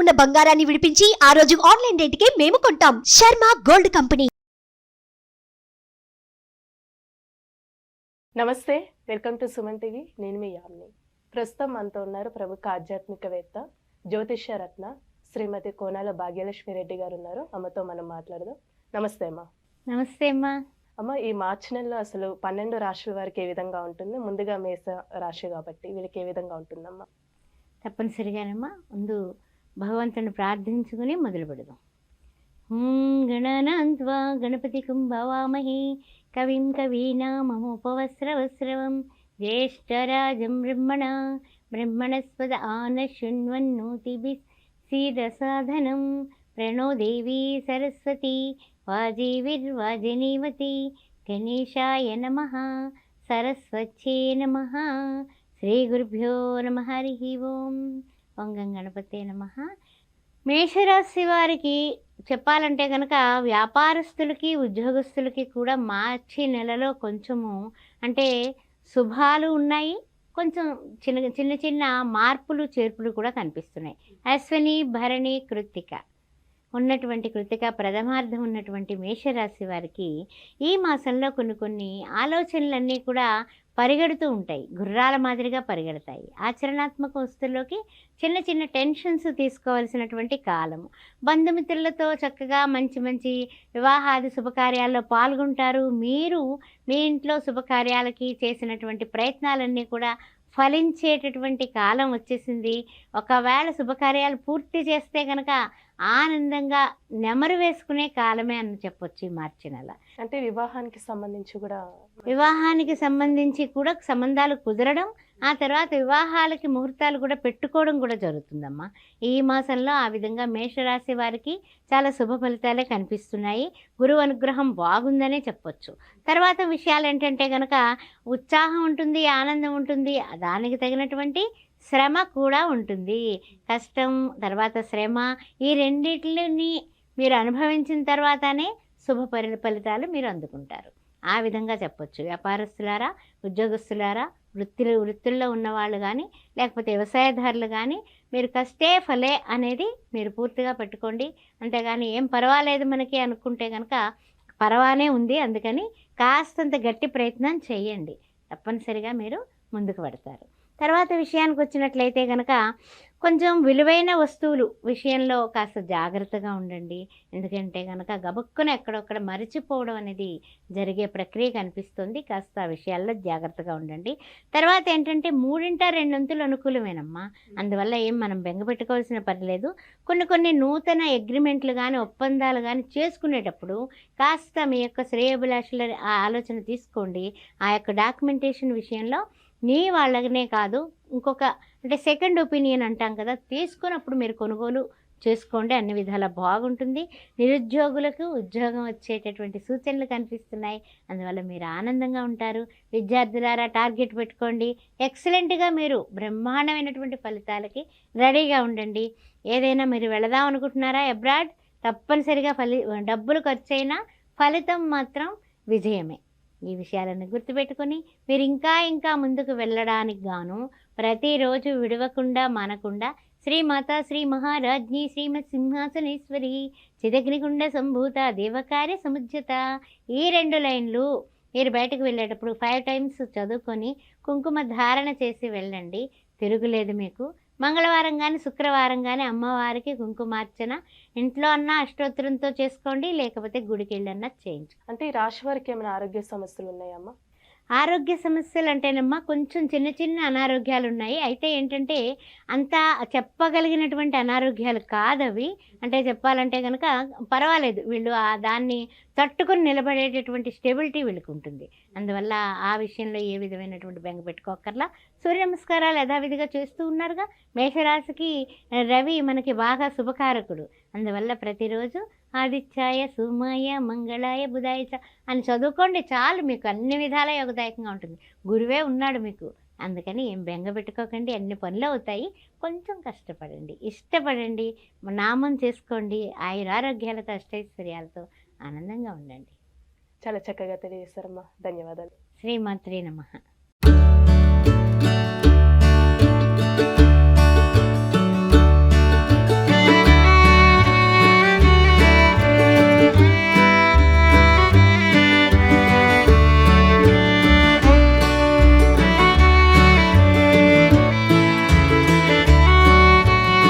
ఉన్న బంగారాన్ని విడిపించి ఆ రోజు ఆన్లైన్ రేటుకే మేము కొంటాం. Sharma gold company. నమస్తే వెల్కమ్ టు సుమన్ టీవీ. నేను మీ యామ్ని. ప్రస్తుతం మనతో ఉన్నారు ప్రముఖ ఆధ్యాత్మికవేత్త జ్యోతిష్య రత్న శ్రీమతి కోనాల భాగ్యలక్ష్మి రెడ్డి గారు ఉన్నారు. అమ్మతో మనం మాట్లాడదాం. నమస్తే అమ్మ. నమస్తే అమ్మా. అమ్మ ఈ మార్చి నెలలో అసలు పన్నెండు రాశుల వారికి ఏ విధంగా ఉంటుంది? ముందుగా మేష రాశి కాబట్టి వీళ్ళకి ఏ విధంగా ఉంటుందమ్మా? తప్పనిసరిగానమ్మా. ముందు భగవంతుని ప్రార్థించుకుని మొదలు పెడదాం. హుం గణనాన్వా గణపతి కుంభవామహే కవిం కవీనామముపవస్రవస్రవం జ్యేష్టరాజం బ్రహ్మణ బ్రహ్మణస్పద ఆన శృణ్వన్నోతిభిः సీదసాధనం ప్రణో దేవీ సరస్వతి వాజీవిర్వాజినీవతి గణేశాయ నమ సరస్వచ్చే నమ శ్రీ గురుభ్యో నమ హరి ఓం వంగం గణపతే నమ. మేషరాశి వారికి చెప్పాలంటే కనుక వ్యాపారస్తులకి ఉద్యోగస్తులకి కూడా మార్చి నెలలో కొంచెము అంటే శుభాలు ఉన్నాయి. కొంచెం చిన్న చిన్న చిన్న మార్పులు చేర్పులు కూడా కనిపిస్తున్నాయి. అశ్విని భరణి కృత్తిక. ఉన్నటువంటి కృతిక ప్రథమార్థం ఉన్నటువంటి మేషరాశి వారికి ఈ మాసంలో కొన్ని కొన్ని ఆలోచనలన్నీ కూడా పరిగెడుతూ ఉంటాయి. గుర్రాల మాదిరిగా పరిగెడతాయి. ఆచరణాత్మక వస్తువుల్లోకి చిన్న చిన్న టెన్షన్స్ తీసుకోవాల్సినటువంటి కాలం. బంధుమిత్రులతో చక్కగా మంచి మంచి వివాహాది శుభకార్యాల్లో పాల్గొంటారు. మీరు మీ ఇంట్లో శుభకార్యాలకి చేసినటువంటి ప్రయత్నాలన్నీ కూడా ఫలించేటటువంటి కాలం వచ్చేసింది. ఒకవేళ శుభకార్యాలు పూర్తి చేస్తే కనుక ఆనందంగా నెమరు వేసుకునే కాలమే అని చెప్పొచ్చు ఈ మార్చి నెల. అంటే వివాహానికి సంబంధించి కూడా వివాహానికి సంబంధించి కూడా సంబంధాలు కుదరడం ఆ తర్వాత వివాహాలకి ముహూర్తాలు కూడా పెట్టుకోవడం కూడా జరుగుతుందమ్మా. ఈ మాసంలో ఆ విధంగా మేషరాశి వారికి చాలా శుభ ఫలితాలే కనిపిస్తున్నాయి. గురువు అనుగ్రహం బాగుందనే చెప్పొచ్చు. తర్వాత విషయాలు ఏంటంటే కనుక ఉత్సాహం ఉంటుంది ఆనందం ఉంటుంది దానికి తగినటువంటి శ్రమ కూడా ఉంటుంది. కష్టం తర్వాత శ్రమ ఈ రెండింటిని మీరు అనుభవించిన తర్వాతనే శుభ పరి ఫలితాలు మీరు అందుకుంటారు. ఆ విధంగా చెప్పొచ్చు. వ్యాపారస్తులారా ఉద్యోగస్తులారా వృత్తులు వృత్తుల్లో ఉన్నవాళ్ళు కానీ లేకపోతే వ్యవసాయదారులు కానీ మీరు కష్టే ఫలే అనేది మీరు పూర్తిగా పెట్టుకోండి. అంతేగాని ఏం పర్వాలేదు మనకి అనుకుంటే కనుక పర్వానే ఉంది. అందుకని కాస్తంత గట్టి ప్రయత్నం చేయండి. తప్పనిసరిగా మీరు ముందుకు పడతారు. తర్వాత విషయానికి వచ్చినట్లయితే కనుక కొంచెం విలువైన వస్తువులు విషయంలో కాస్త జాగ్రత్తగా ఉండండి. ఎందుకంటే కనుక గబుక్కున ఎక్కడొక్కడ మరిచిపోవడం అనేది జరిగే ప్రక్రియ కనిపిస్తుంది. కాస్త ఆ విషయాల్లో జాగ్రత్తగా ఉండండి. తర్వాత ఏంటంటే మూడింట రెండొంతులు అనుకూలమేనమ్మా. అందువల్ల ఏం మనం బెంగ పెట్టుకోవాల్సిన పని లేదు. కొన్ని కొన్ని నూతన అగ్రిమెంట్లు కానీ ఒప్పందాలు కానీ చేసుకునేటప్పుడు కాస్త మీ యొక్క శ్రేయభిలాషుల ఆ ఆలోచన తీసుకోండి. ఆ యొక్క డాక్యుమెంటేషన్ విషయంలో నీ వాళ్ళనే కాదు ఇంకొక అంటే సెకండ్ ఒపీనియన్ అంటాం కదా తీసుకున్నప్పుడు మీరు కొనుగోలు చేసుకోండి అన్ని విధాలా బాగుంటుంది. నిరుద్యోగులకు ఉద్యోగం వచ్చేటటువంటి సూచనలు కనిపిస్తున్నాయి. అందువల్ల మీరు ఆనందంగా ఉంటారు. విద్యార్థులారా టార్గెట్ పెట్టుకోండి. ఎక్సలెంట్గా మీరు బ్రహ్మాండమైనటువంటి ఫలితాలకి రెడీగా ఉండండి. ఏదైనా మీరు వెళదాం అనుకుంటున్నారా అబ్రాడ్? తప్పనిసరిగా ఫలి డబ్బులు ఖర్చు అయినా ఫలితం మాత్రం విజయమే. ఈ విషయాలను గుర్తుపెట్టుకొని మీరు ఇంకా ఇంకా ముందుకు వెళ్ళడానికి గాను ప్రతిరోజు విడవకుండా మానకుండా శ్రీ మాతా శ్రీ మహారాజ్ని శ్రీమత్ సింహాసనేశ్వరి చిదగ్నిగుండ సంభూత దేవకార్య సముజ్జత ఈ రెండు లైన్లు మీరు బయటకు వెళ్ళేటప్పుడు ఫైవ్ టైమ్స్ చదువుకొని కుంకుమ ధారణ చేసి వెళ్ళండి. తిరుగులేదు మీకు. మంగళవారం కానీ శుక్రవారం కానీ అమ్మవారికి కుంకుమార్చన ఇంట్లో అన్న అష్టోత్తరంతో చేసుకోండి లేకపోతే గుడికి వెళ్ళన్నా చేయించు అంటే ఈ రాశి వారికి ఏమైనా ఆరోగ్య సమస్యలు ఉన్నాయమ్మా ఆరోగ్య సమస్యలు అంటేనమ్మా కొంచెం చిన్న చిన్న అనారోగ్యాలు ఉన్నాయి అయితే ఏంటంటే అంత చెప్పగలిగినటువంటి అనారోగ్యాలు కాదవి. అంటే చెప్పాలంటే కనుక పర్వాలేదు. వీళ్ళు ఆ దాన్ని తట్టుకొని నిలబడేటటువంటి స్టెబిలిటీ వీళ్ళకి ఉంటుంది. అందువల్ల ఆ విషయంలో ఏ విధమైనటువంటి బెంగ పెట్టుకోకర్లా సూర్య నమస్కారాలు యథావిధిగా చేస్తూ ఉన్నారుగా. మేషరాశికి రవి మనకి బాగా శుభకారకుడు. అందువల్ల ప్రతిరోజు ఆదిత్యాయ సుమాయ మంగళాయ బుధాయ అని చదువుకోండి చాలు. మీకు అన్ని విధాల యోగదాయకంగా ఉంటుంది. గురువే ఉన్నాడు మీకు. అందుకని ఏం బెంగ పెట్టుకోకండి. అన్ని పనులు అవుతాయి. కొంచెం కష్టపడండి. ఇష్టపడండి. నామం చేసుకోండి. ఆయురారోగ్యాలతో అష్టైశ్వర్యాలతో ఆనందంగా ఉండండి. చాలా చక్కగా తెలియజేస్తారమ్మా ధన్యవాదాలు. శ్రీమాత్రే నమః.